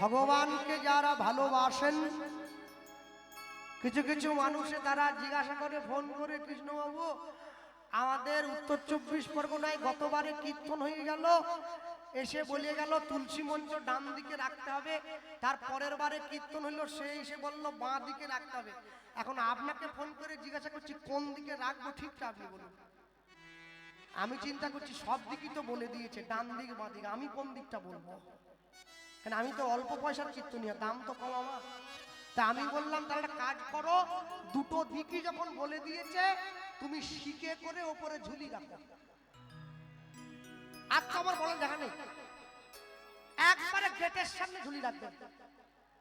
ভগবানকে যারা ভালোবাসেন, কিছু কিছু মানুষে তারা জিজ্ঞাসা করে, ফোন করে, কৃষ্ণবাবু, আমাদের উত্তর চব্বিশ পরগনায় গতবারে কীর্তন হয়ে গেল। এসে বলে গেল, তুলসী মঞ্চ ডান দিকে রাখতে হবে, তার পরের বারে কীর্তন হলো সে এসে বলল, বাঁ দিকে রাখতে হবে। এখন আপনাকে ফোন করে জিজ্ঞাসা করছি, কোন দিকে রাখব ঠিকটা আপনি বলুন। আমি চিন্তা করছি, সব দিকই তো বলে দিয়েছে, ডান দিক, বাঁ দিক, আমি কোন দিকটা বলব? কারণ আমি তো অল্প পয়সার কীর্তনীয় দাম তো কম আমার। তা আমি বললাম, তাহলে কাজ করো, দুটো দিকই যখন বলে দিয়েছে, তুমি শিখে করে ওপরে ঝুলি রাখো। আর তো আমার বলার দেখা নেই। একবারে গেটের সামনে ঝুলি রাখবেন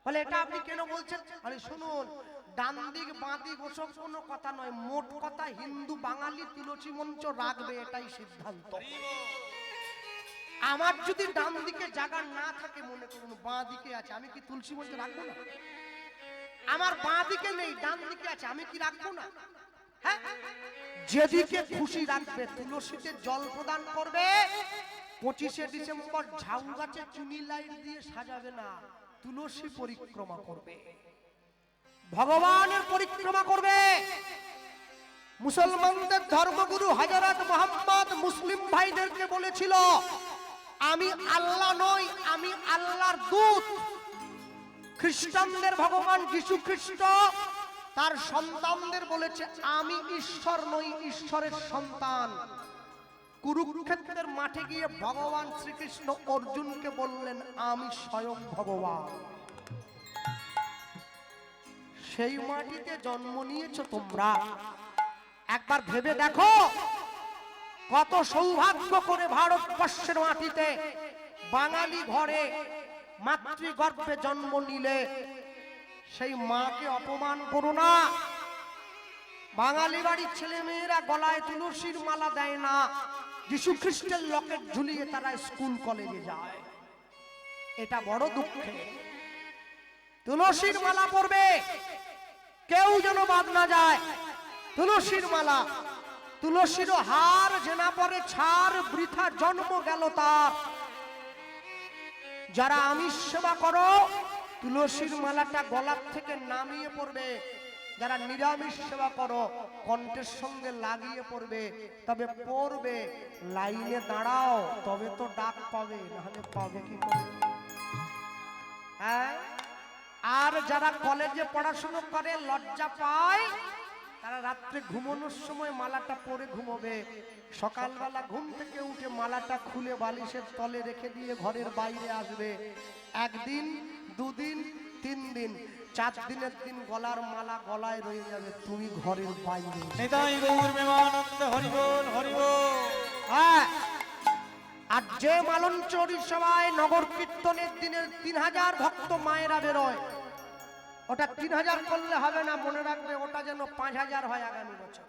বলে, এটা আপনি কেন বলছেন? আরে শুনুন ডান দিক বাঁ দিক ওসব কোনো কথা নয়, মোট কথা হিন্দু, বাঙালি, তুলসী মঞ্চ রাখবে, এটাই সিদ্ধান্ত। আমার যদি ডান দিকে জায়গা না থাকে মনে করুন, বাঁ দিকে আছে, আমি কি তুলসী মঞ্চ রাখব না? আমার বাঁ দিকে নেই, ডান দিকে আছে, আমি কি রাখব না? হ্যাঁ? যেদিকে খুশি রাখবে, তুলসীতে জল প্রদান করবে। পঁচিশে ডিসেম্বর ঝাউ গাছে চুনি লাইট দিয়ে সাজাবে না, তুলসী পরিক্রমা করবে। ভগবানের পরিক্রমা করবে। মুসলমানদের ধর্মগুরু হজরত মোহাম্মদ মুসলিম ভাইদেরকে বলেছিল আমি আল্লাহ নই, আমি আল্লাহর দূত। খ্রিস্টানদের ভগবান যিশু খ্রিস্ট তার সন্তানদের বলেছে, আমি ঈশ্বর নই, ঈশ্বরের সন্তান। কুরুক্ষেত্রের মাঠে গিয়ে ভগবান শ্রীকৃষ্ণ অর্জুনকে বললেন, আমি স্বয়ং ভগবান। সেই মাটিতে জন্ম নিয়েছ তোমরা। একবার ভেবে দেখো। কত সৌভাগ্য করে ভারতবর্ষের মাটিতে বাঙালি ঘরে মাতৃগর্ভে জন্ম নিলে সেই মাকে অপমান করো না। বাঙালি বাড়ির ছেলে মেয়েরা গলায় তুলসীর মালা দেয় না। যিশু খ্রিস্টের লকেট ঝুলিয়ে তারা স্কুল কলেজে যায়। এটা বড় দুঃখে। তুলসীর মালা পরবে, কেউ যেন বাদ না যায়। তুলসীর মালা তুলসীর হার জেনা পরে ছাড়, বৃথা জন্ম গেল তার যারা আমিষ সেবা করো, তুলসীর মালাটা গলার থেকে নামিয়ে পড়বে। যারা নিরামিষ সেবা করো, কণ্ঠের সঙ্গে লাগিয়ে পড়বে। তবে পড়বে, লাইনে দাঁড়াও, তবে তো ডাক পাবে, নাহলে পাবে কি হ্যাঁ? আর যারা কলেজে পড়াশুনো করে, লজ্জা পায় তারা রাত্রে ঘুমানোর সময় মালাটা পরে ঘুমোবে। সকালবেলা ঘুম থেকে উঠে মালাটা খুলে বালিশের তলে রেখে দিয়ে ঘরের বাইরে আসবে। একদিন দুদিন তিন দিন চার দিনের দিন গলার মালা গলায় রয়ে যাবে। তুমি ঘরের বাইরে নিতাই গৌর প্রেমানন্দ হরিবোল হরিবোল। হ্যাঁ। আর যে মালঞ্চরি সভায় নগর কীর্তনের দিনের তিন হাজার ভক্ত মায়েরা বেরোয় ওটা তিন হাজার করলে হবে না, মনে রাখবে ওটা যেন পাঁচ হাজার হয় আগামী বছর।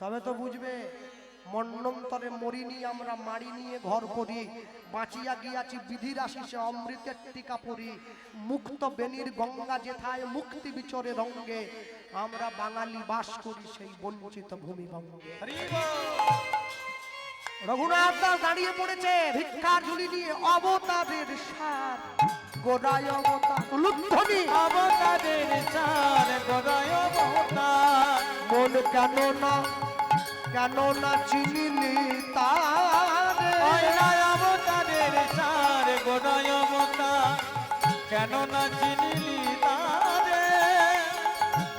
তবে তো বুঝবে, মন্নন্তরে মরিনি, আমরা মারি নিয়ে ঘর করি, বাঁচিয়া গিয়াছি বিধির আশিসে অমৃতের টিকা পরি, মুক্ত বেনির গঙ্গা যেথায় মুক্তি বিচরে রঙ্গে, আমরা বাঙালি বাস করি সেই বঞ্চিত ভূমিভঙ্গে। রঘুনাথ দাস দাঁড়িয়ে পড়েছে, ভিক্ষার ঝুলি নিয়ে অবতারের সার। গোড়ায় অবতার লুদ্ধনি অবতারের চার গদায় অবতার মন কেন না কেন না চিনিলি তারে। অবতারের চার গদায় অবতার কেন না চিনিলি তারে।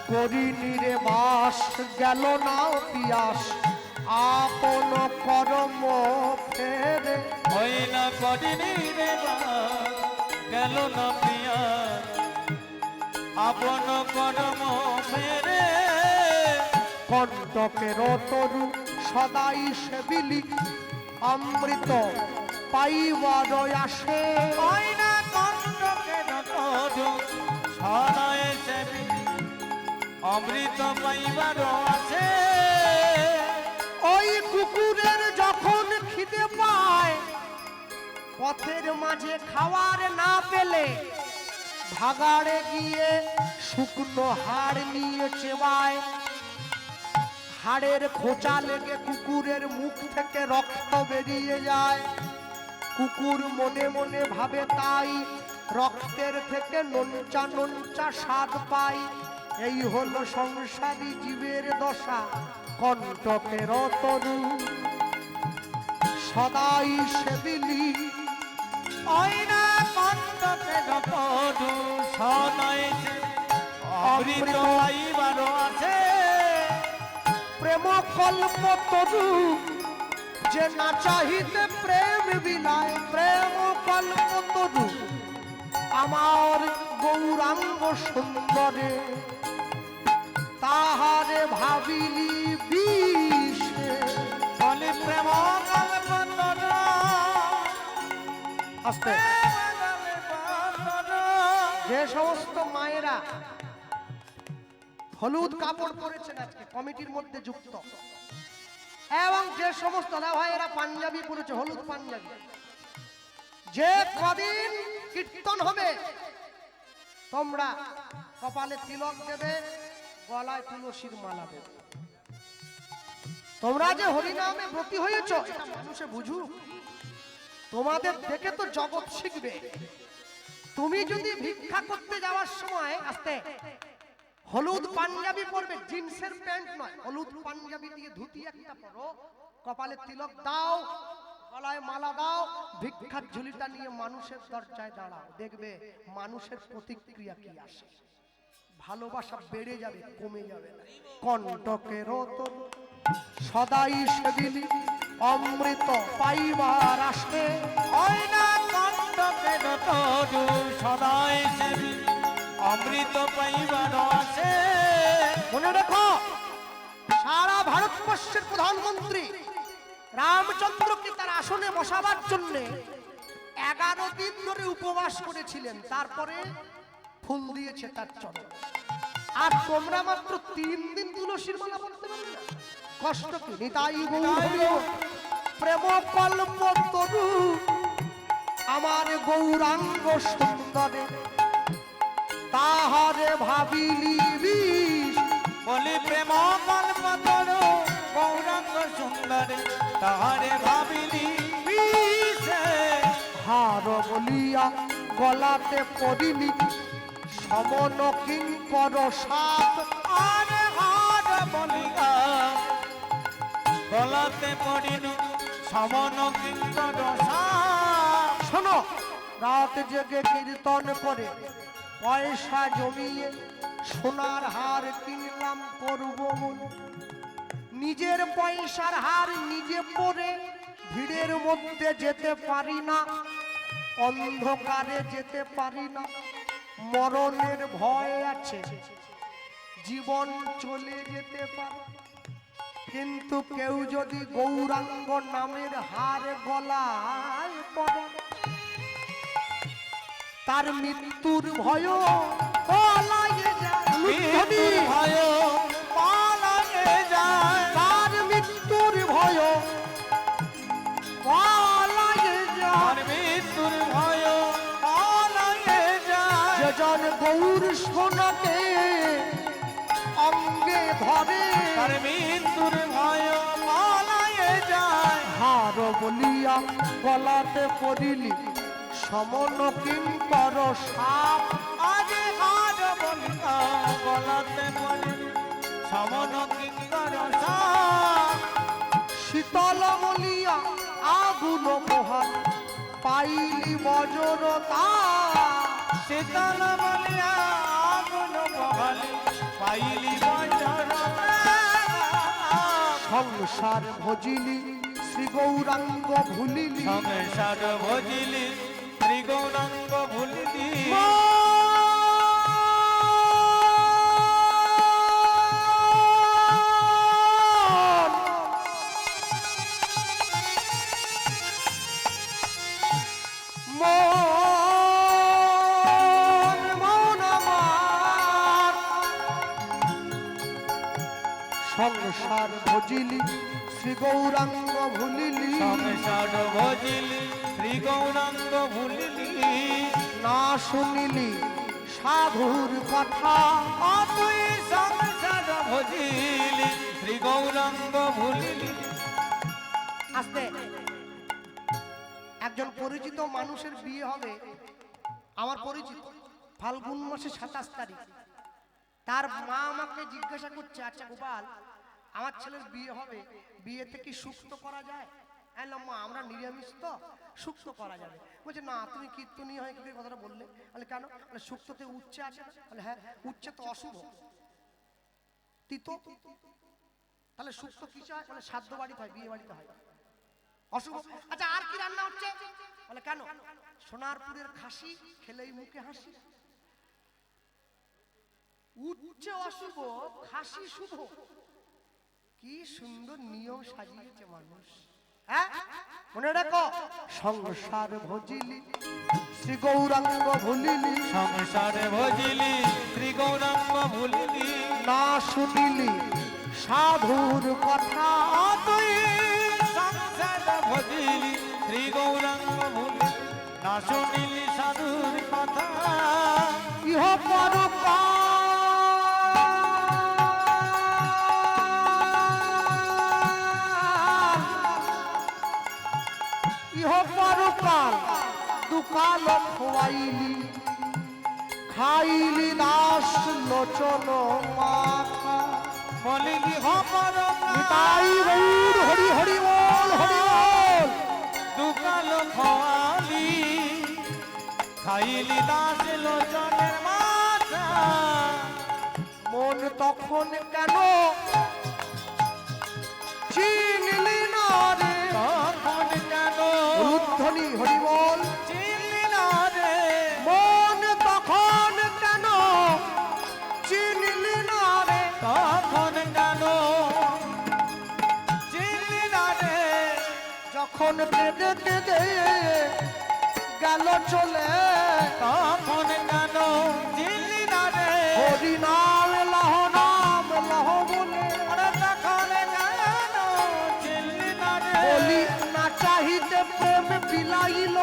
করিনি রে বাস গেল না পিয়াস। আপন কর্ম ফেরে। হই না কদিনি রে বাস, গেল না প্রিয়া আপন কর্ম ফেরে। কণ্টকের তরু সদাই সেবিলি। অমৃত পাইবার আসে। না কণ্ঠকে নটু সদায় সেবি অমৃত পাইবার আছে। ওই কুকুরের পথের মাঝে খাওয়ার না পেলে ভাগাড়ে গিয়ে শুকনো হাড় নিয়ে চেবায়। হাড়ের খোঁচা লেগে কুকুরের মুখ থেকে রক্ত বেরিয়ে যায়। কুকুর মনে মনে ভাবে, তাই রক্তের থেকে নঞ্চা নঞ্চা স্বাদ পাই। এই হলো সংসারী জীবের দশা, কণ্টকের তরু। সদাই সেবিলি আইনা কণ্ঠকে যতদু সদাই সে অমৃত পাইবারও আছে। প্রেম কল্প তরু যে না চাহিতে প্রেম বিলায় প্রেম কল্প তরু। আমার গৌরাঙ্গ সুন্দরে তাহারে ভাবিলি বিষে। বলি প্রেম কল্পতর আস্তে। যে সমস্ত মায়েরা হলুদ কাপড় পরেছেন আজকে, কমিটির মধ্যে যুক্ত। এবং যে সমস্ত ভাইয়েরা পাঞ্জাবি পরেছে, হলুদ পাঞ্জাবি। যে কদিন কীর্তন হবে, তোমরা কপালে তিলক দেবে, গলায় তুলসীর মালা দেবে। তোমরা যে হরিনামে ব্রতী হয়েছ মানুষে বুঝুক। তোমাদের দেখে তো জগৎ শিখবে। তুমি যদি ভিক্ষা করতে যাওয়ার সময় আসতে, হলুদ পাঞ্জাবি পরবে, জিন্সের প্যান্ট নয়, হলুদ পাঞ্জাবি দিয়ে ধুতি একটা পরো, কপালে তিলক দাও, গলায় মালা দাও, ভিক্ষার ঝুলিটা নিয়ে মানুষের দরজায় দাঁড়াও, দেখবে মানুষের প্রতিক্রিয়া কি আসে। ভালোবাসা বেড়ে যাবে, কমে যাবে না। কণ্টকের সদাই সেবিলি অমৃত পাইবার আসে আইনা কণ্ঠকে যতদু সদাই সেবি অমৃত পাইবারও আছে মনে রেখো সারা ভারতবর্ষের প্রধানমন্ত্রী রামচন্দ্রকে তার আসনে বসাবার জন্য এগারো দিন ধরে উপবাস করেছিলেন? তারপরে ফুল দিয়েছে তার চরণ। আর তোমরা মাত্র তিন দিন তুলসীর মালা পড়তে পারবে না। কষ্ট কি? নিতাই গৌর প্রেম কল্প তরু আমার গৌরাঙ্গ সুন্দরে তাহারে ভাবিলি বলি প্রেম কল্পতর, গৌরাঙ্গ সুন্দরে তাহারে ভাবিলি হার বলিয়া গলাতে পড়িলি, সমন কিঙ্কর সাপ আরে হার বলিয়া গলাতে পড়িল। শোনো, রাত জেগে কীর্তন করে, পয়সা জমিয়ে সোনার হার কিনলাম করব নিজের পয়সার হার নিজে পরে ভিড়ের মধ্যে যেতে পারি না, অন্ধকারে যেতে পারি না, মরণের ভয় আছে। জীবন চলে যেতে পারে। কিন্তু কেউ যদি গৌরাঙ্গ নামের হার গলায় পড়ে তার মৃত্যুর ভয় পলায়ে যায়। ভয় পালায়ে যায়। তার মৃত্যুর ভয় পলায়ে যায়। মৃত্যুর ভয় পালায়ে যায়। যেজন গৌর সোনাকে অঙ্গে ধরে। মৃত্যুর ভয় পালায়ে যায়। হার বলিয়া গলাতে পড়িলি সমন কিঙ্কর সাপ। আজ হার বলিয়া গলাতে পড়ে সমন কিঙ্কর সাপ। শীতল বলিয়া আগুন মহান পাইলি বজরতা। শীতল বলিয়া আগুন বহালি পাইলি সংসার ভজিলি শ্রী গৌরাঙ্গ ভুলিলি। সংসার ভজিলি শ্রী গৌরাঙ্গ ভুলিলি। গৌরাঙ্গ ভুলিলি। সংসার ভজিলি ত্রিগৌরাঙ্গ ভুলিলি। না শুনিলি সাধুর কথা। তুই সংসার ভজিলি ত্রিগৌরাঙ্গ ভুলিলি। আস্তে। একজন পরিচিত মানুষের বিয়ে হবে। আমার পরিচিত। ফাল্গুন মাসে সাতাশ তারিখ। তার মা আমাকে জিজ্ঞাসা করছে আচ্ছা গোপাল আমার ছেলের বিয়ে হবে? বিয়েতে কি সুক্ত করা যায়? আমরা নিরামিষ তো, সুক্ত করা যাবে। বলছে, না, তুমি কীর্তনীয় হয় কি কথাটা বললে? বলে, কেন? বলে, সুক্ততে উচ্চে আছে? বলে হ্যাঁ উচ্চে তো অশুভ। তাহলে সুক্ত হয়? সাধ্য বাড়িতে হয়, বিয়ে বাড়িতে হয়। অশুভ। আচ্ছা আর কি রান্না হচ্ছে? বলে, কেন? সোনারপুরের খাসি খেলেই মুখে হাসি। উচ্চে অশুভ, খাসি শুভ। কি সুন্দর নিয়ম সাজিয়েছে মানুষ। হ্যাঁ? মনে রাখো। সংসার ভজিলি শ্রী গৌরাঙ্গ ভুলিলি। সংসারে ভজিলি শ্রী গৌরাঙ্গ ভুলিলি। না শুনিলি সাধুর কথা তুই। সংসারে ভজিলি শ্রী গৌরাঙ্গ ভুলিলি। না শুনিলি সাধুর কথা। ইহ পর দুকাল খোয়াইলি খাইলি দাস লোচন মাথা। বলিলি হপর নিতাই গৌর হরি হরি বল হরি বল। দুকাল খোয়ালি খাইলি দাস লোচনের মাথা। মন তখন কেন চিনলি না রে? তখন কেন হরি যখন কেঁদে কেঁদে গেল চলে, তখন কেন চিনলি না রে? হরি নাম লহ নাম লহ বলে তখন কেন চিনলি না রে? বলি, না চাহিতে প্রেম বিলাইল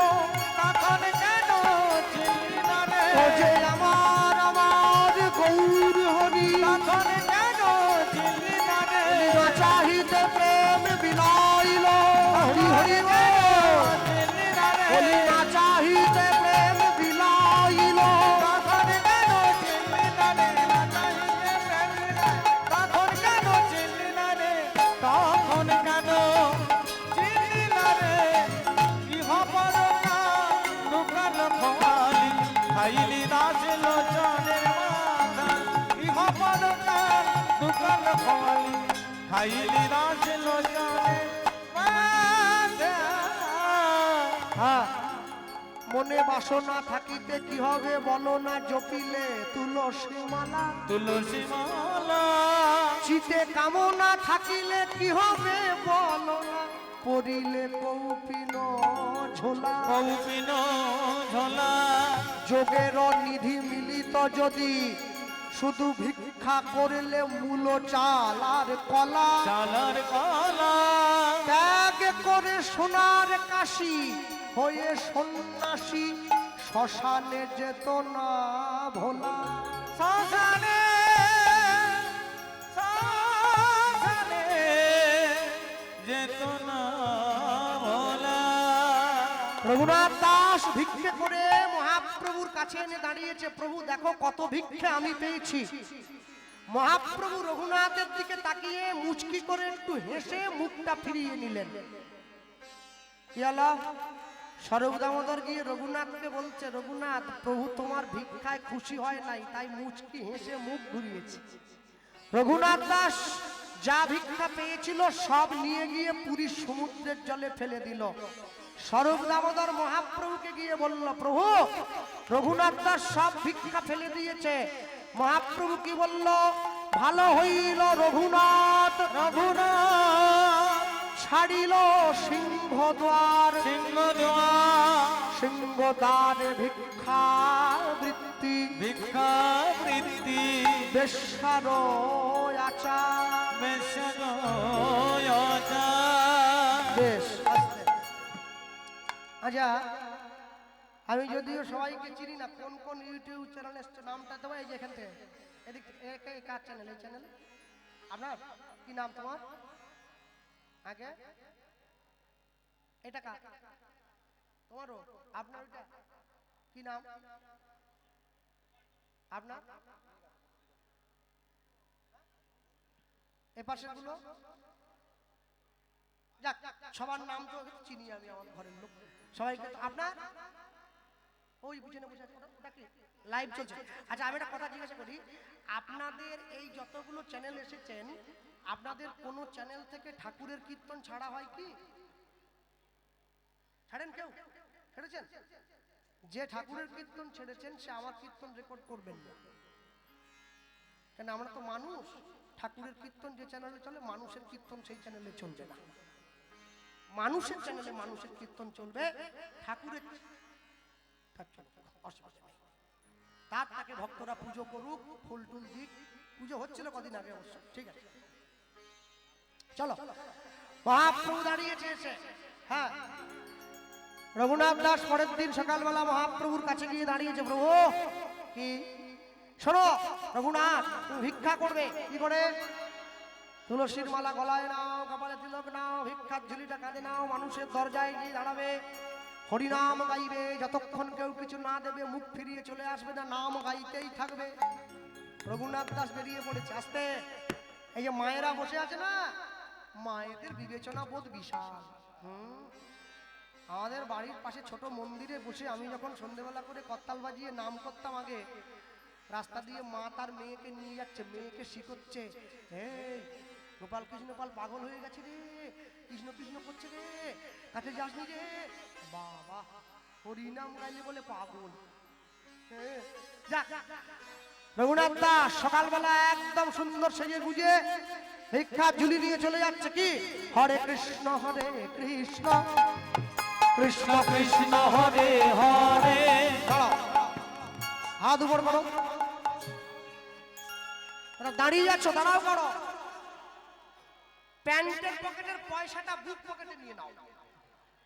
খাইলি দাস লোচনের মাথা ইহ খোয়ালি খাইলি দাস লোচনের হ্যাঁ মনে বাসনা থাকিতে কি হবে বলো না জপিলে তুলসী মালা। তুলসী মালা। চিতে কামনা থাকিলে কি হবে বলো না পড়িলে কৌপিন ঝোলা। কৌপিন ঝোলা। যোগের নিধি মিলিত যদি শুধু ভিক্ষা করলে মূল চাল আর কলা। চালার কলা। ত্যাগ করে সোনার কাশি হয়ে সন্ন্যাসী শ্মশানে যেত না ভোলা। শ্মশানে শ্মশানে রঘুনাথ দাস ভিক্ষে করে মহাপ্রভুর কাছে এনে দাঁড়িয়েছে, প্রভু, দেখো কত ভিক্ষে আমি পেয়েছি। মহাপ্রভু রঘুনাথের দিকে তাকিয়ে মুচকি করে একটু হেসে মুখটা ফিরিয়ে নিলেন। হলো দামোদর গিয়ে রঘুনাথকে বলছে, রঘুনাথ, প্রভু তোমার ভিক্ষায় খুশি হয় নাই, তাই মুচকি হেসে মুখ ঘুরিয়েছে। রঘুনাথ দাস যা ভিক্ষা পেয়েছিল সব নিয়ে গিয়ে পুরীর সমুদ্রের জলে ফেলে দিল। স্বরূপ দামোদর মহাপ্রভুকে গিয়ে বলল প্রভু রঘুনাথ দাস সব ভিক্ষা ফেলে দিয়েছে মহাপ্রভু কি বলল ভালো হইল রঘুনাথ রঘুনাথ ছাড়িল সিংহ দ্বার সিংহ সিংহ দ্বার ভিক্ষা বৃত্তি ভিক্ষা বৃত্তি বেশার আচার বেশগয়তা বেশ আস্তে। আচ্ছা আমি যদিও সবাইকে চিনি না, কোন কোন ইউটিউব চ্যানেল নামটা দেবো এই যে এখান থেকে। এদিক কার চ্যানেল এই চ্যানেল আপনার, কি নাম তোমার? আগে? এটা কার? তোমারও? আপনার ওইটা? কি নাম? আপনার? এ পাশেরগুলো? যাক, সবার নাম তো চিনি আমি আমার ঘরের লোক। আপনার? ওই কি? লাইভ চলছে। আচ্ছা আমি একটা কথা জিজ্ঞাসা করি। আপনাদের এই যতগুলো চ্যানেল এসেছেন, আপনাদের চ্যানেল থেকে ঠাকুরের কীর্তন ছাড়া হয় কি? ছাড়েন কেউ? ছেড়েছেন? যে ঠাকুরের কীর্তন ছেড়েছেন, সে আমার কীর্তন রেকর্ড করবেন না। কেন, আমরা তো মানুষ। ঠাকুরের কীর্তন যে চ্যানেলে চলে, মানুষের কীর্তন সেই চ্যানেলে চলবে না। মানুষের চ্যানেলে মানুষের কীর্তন চলবে, ঠাকুরের তার তাকে ভক্তরা পুজো করুক, ফুল টুল দিক। পুজো হচ্ছিল কদিন আগে অবশ্য, ঠিক আছে। চলো। মহাপ্রভু দাঁড়িয়েছে হ্যাঁ। রঘুনাথ দাস পরের দিন সকালবেলা মহাপ্রভুর কাছে গিয়ে দাঁড়িয়েছে, প্রভু, কি? শোনো, রঘুনাথ ভিক্ষা করবে, কি করে? তুলসীর মালা গলায় নাও, কপালে তিলক নাও, ভিক্ষার ঝুলিটা কাঁধে নাও, মানুষের দরজায় গিয়ে দাঁড়াবে। হরিনাম গাইবে, যতক্ষণ কেউ কিছু না দেবে, মুখ ফিরিয়ে চলে আসবে না, নাম গাইতেই থাকবে। রঘুনাথ দাস বেরিয়ে পড়েছে, আস্তে। এই যে মায়েরা বসে আছে না, মায়েদের বিবেচনা বোধ বিশাল। আমাদের বাড়ির পাশে ছোট মন্দিরে বসে আমি যখন সন্ধেবেলা করে করতাল বাজিয়ে নাম করতাম আগে, রাস্তা দিয়ে মা তার মেয়েকে নিয়ে যাচ্ছে, মেয়েকে শিখচ্ছে এই গোপাল কৃষ্ণ পাল পাগল হয়ে গেছে রে। কৃষ্ণ কৃষ্ণ করছে রে। কাছে যাসনি রে? বাবা হরিনাম গাইলে বলে পাগল। রঘুনাথ দাস সকালবেলা একদম সুন্দর সেজে গুজে ভিক্ষা ঝুলি নিয়ে চলে যাচ্ছে কি? হরে কৃষ্ণ হরে কৃষ্ণ। কৃষ্ণ কৃষ্ণ হরে হরে। হাত উপর করো। দাঁড়িয়ে যাচ্ছ দাঁড়াও করো। প্যান্টের পকেটের পয়সাটা বুক পকেটে নিয়ে নাও।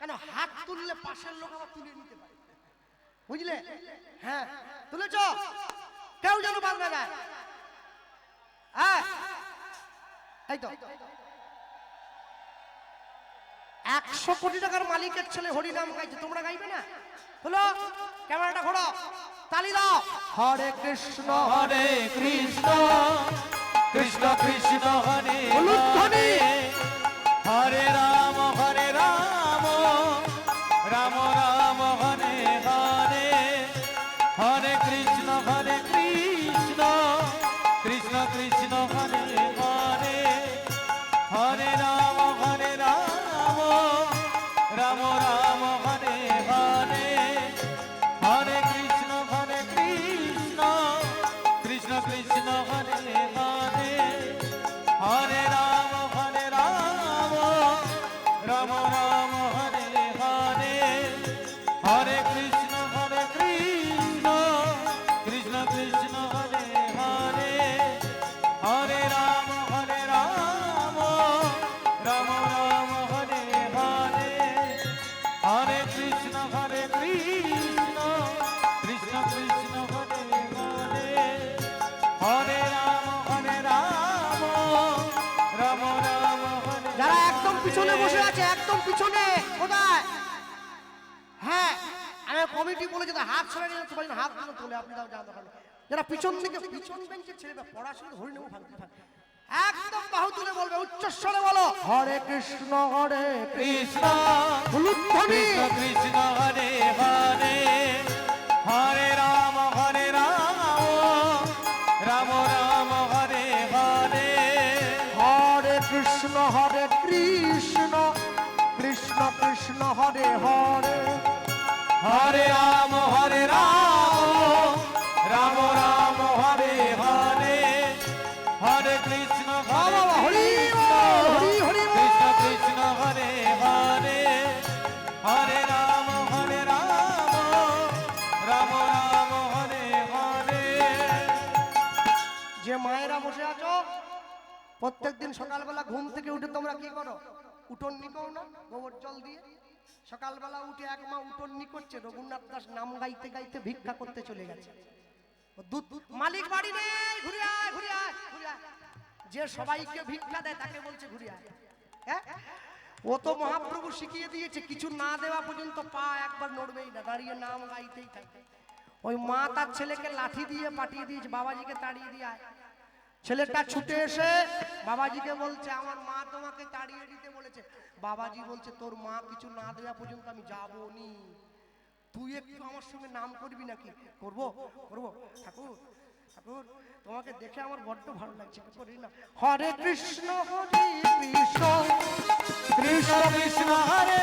কেন হাত তুললে পাশের লোক আবার তুলে নিতে পারে? বুঝলে? হ্যাঁ তুলেছ? কেউ যেন বাদ না। হ্যাঁ। এই তো। একশো কোটি টাকার মালিকের ছেলে হরিনাম গাইছে। তোমরা গাইবে না? হলো ক্যামেরাটা ঘোরো তালি দাও। হরে কৃষ্ণ হরে কৃষ্ণ। কৃষ্ণ কৃষ্ণ হরে হলুদ ধ্বনি। আমি কমিটি বলেছি তো হাত তোমার হাত তোলে আপনি তাও দোকানে যারা পিছন দিকে পিছন বেঞ্চের ছেলেরা পড়াশোনা ধরে নেব ভাঙতে থাকে একদম বাহু তুলে বলবে উচ্চস্বরে বলো। হরে কৃষ্ণ হরে কৃষ্ণ কৃষ্ণ হরে হরে। হরে রাম হরে রাম। রাম রাম হরে হরে। হরে কৃষ্ণ হরে কৃষ্ণ। কৃষ্ণ কৃষ্ণ হরে হরে। হরে রাম হরে রাম। রাম রাম হরে হরে। হরে কৃষ্ণ হরে হরি কৃষ্ণ। হরি। কৃষ্ণ কৃষ্ণ হরে হরে। হরে রাম হরে রাম। রাম রাম হরে হরে। যে মায়েরা বসে আছো প্রত্যেকদিন সকালবেলা ঘুম থেকে উঠে তোমরা কি করো? উঠোন নিকো না গোবর জল দিয়ে? সকালবেলা উঠে এক মা উঠোন নি করছে, রঘুনাথ দাস নাম গাইতে গাইতে ভিক্ষা করতে চলে গেছে। মালিক বাড়ি নেই ঘুরে আয় ঘুরে আয় ঘুরে আয়। যে সবাইকে ভিক্ষা দেয়, তাকে বলছে ঘুরে আয়। হ্যাঁ? ও তো মহাপ্রভু শিখিয়ে দিয়েছে, কিছু না দেওয়া পর্যন্ত পা একবার নড়বেই না, দাঁড়িয়ে নাম গাইতেই থাকে। ওই মা তার ছেলেকে লাঠি দিয়ে পাঠিয়ে দিয়েছে, বাবাজিকে তাড়িয়ে দিয়ে আয়। ছেলেটা ছুটে এসে বাবাজিকে বলছে আমার মা তোমাকে তাড়িয়ে দিতে বলেছে। বাবাজি বলছে তোর মা কিছু না দেওয়া পর্যন্ত আমি যাব নি তুই একটু আমার সঙ্গে নাম করবি নাকি? করব করব। ঠাকুর ঠাকুর তোমাকে দেখে আমার বড্ড ভালো লাগছে। করি না? হরে কৃষ্ণ হরে কৃষ্ণ কৃষ্ণ কৃষ্ণ হরে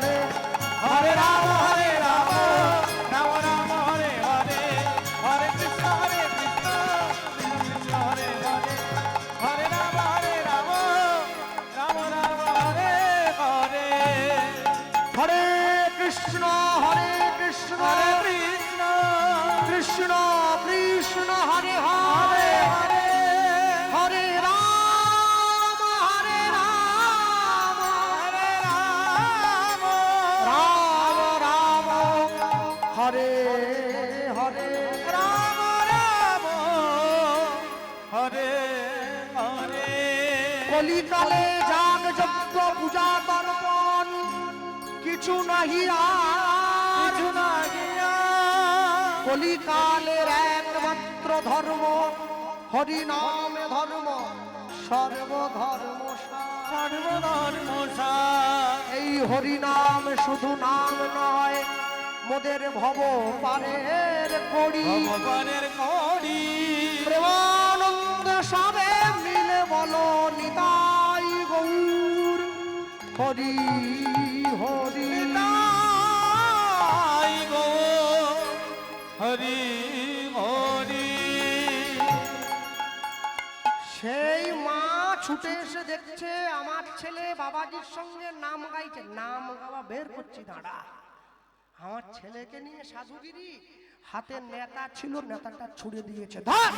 কলিকালে যাগ যজ্ঞ পূজা তর্পণ কিছু নাহি আর। কলিকালের একমাত্র ধর্ম হরি নামে ধর্ম সর্বধর্ম সার। সর্বধর্ম এই হরি নাম শুধু নাম নয় মোদের ভব পারের করি ভগবানের করি প্রেমানন্দ সবে বলো নিতাই গৌর হরি হরি। তাই গো হরি হরি। সেই মা ছুটে এসে দেখছে আমার ছেলে বাবাজির সঙ্গে নাম গাইছে। নাম গাওয়া বের করছি দাঁড়া। আমার ছেলেকে নিয়ে সাধুগিরি হাতে নেতা ছিল নেতাটা ছুড়ে দিয়েছে। ধর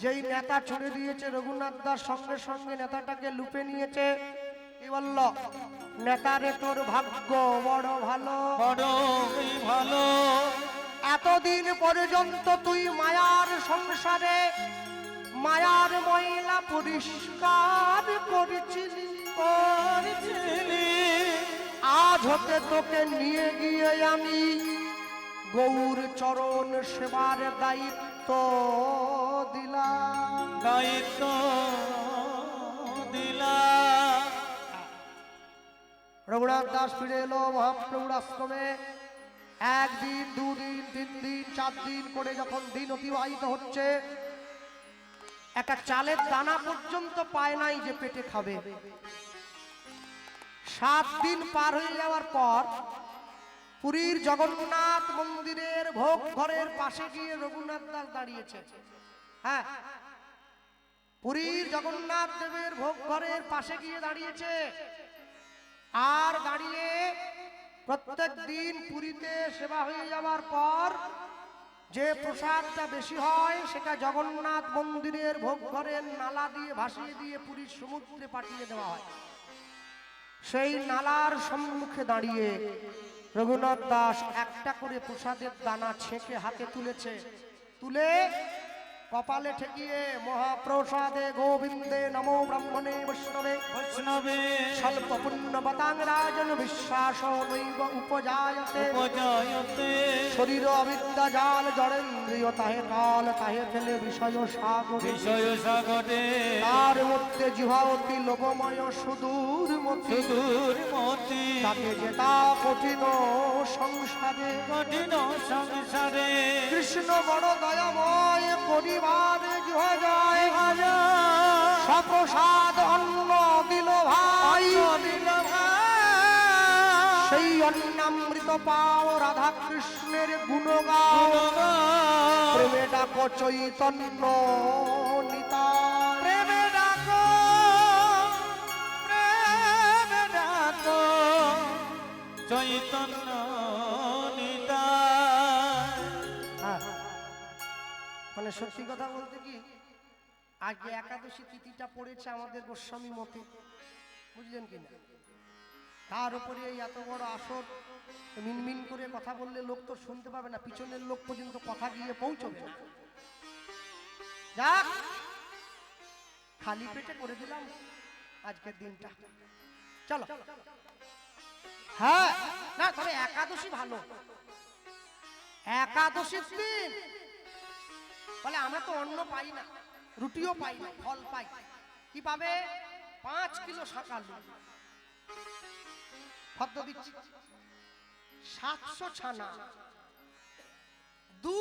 যেই নেতা ছুড়ে দিয়েছে রঘুনাথ দাস সঙ্গে সঙ্গে নেতাটাকে লুপে নিয়েছে কি বলল? নেতারে তোর ভাগ্য বড় ভালো। বড়ই ভালো। এতদিন পর্যন্ত তুই মায়ার সংসারে মায়ার ময়লা পরিষ্কার করেছিলি করেছিলি। আজ হতে তোকে নিয়ে গিয়ে আমি গৌর চরণ সেবার দায়িত্ব দিলাম। দায়িত্ব দিলা রঘুনাথ দাস ফিরে এলো মহাপ্রভুর আশ্রমে। একদিন দুদিন তিন দিন চার দিন করে যখন দিন অতিবাহিত হচ্ছে একটা চালের দানা পর্যন্ত পায় নাই যে পেটে খাবে। সাত দিন পার হয়ে যাওয়ার পর পুরীর জগন্নাথ মন্দিরের ভোগ ঘরের পাশে গিয়ে রঘুনাথ দাস দাঁড়িয়েছে। হ্যাঁ পুরীর জগন্নাথ দেবের ভোগ ঘরের পাশে গিয়ে দাঁড়িয়েছে। আর দাঁড়িয়ে প্রত্যেক দিন পুরীতে সেবা হয়ে যাওয়ার পর যে প্রসাদটা বেশি হয়, সেটা জগন্নাথ মন্দিরের ভোগ ঘরের নালা দিয়ে ভাসিয়ে দিয়ে পুরীর সমুদ্রে পাঠিয়ে দেওয়া হয়। সেই নালার সম্মুখে দাঁড়িয়ে রঘুনাথ দাস একটা করে প্রসাদের দানা ছেঁকে হাতে তুলেছে। তুলে কপালে ঠেকিয়ে মহাপ্রসাদে গোবিন্দে নমো ব্রাহ্মণে বৈষ্ণবে। বৈষ্ণবে। স্বল্প পুণ্য বতাং রাজন বিশ্বাস নৈব উপজায়তে। উপজয়তে। শরীর অবিদ্যা জাল জড়েন্দ্রিয় তাহে কাল তাহে ফেলে বিষয় সাগরে। বিষয় সাগরে। তার মধ্যে জিহা অতি লোভময় সুদূর মতি। সুদূর মতি। তাকে যেতা কঠিন সংসারে। কঠিন সংসারে। কৃষ্ণ বড় দয়াময় পরিবারে সপ্রসাদ অন্ন দিল ভাই সেই অন্নামৃত পাও রাধা কৃষ্ণের গুণ গাও প্রেমে ডাকো চৈতন্য নিতা। প্রেমে ডাকো। প্রেমে ডাকো। চৈতন্য মানে সত্যি কথা বলতে কি আজকে একাদশী তিথিটা পড়েছে আমাদের গোস্বামী মতে বুঝলেন কি না? তার উপরে এই এত বড় আসর, মিনমিন করে কথা বললে লোক তো শুনতে পাবে না, পিছনের লোক পর্যন্ত কথা গিয়ে পৌঁছবে না। যাক, খালি পেটে করে দিলাম আজকের দিনটা। চলো। হ্যাঁ না, তবে একাদশী ভালো। একাদশীর দিন বলে, আমরা তো অন্ন পাই না, রুটিও পাই না, ফল পাই। কি পাবে? পাঁচ কিলো শাকাল সাতশো ছানা। দু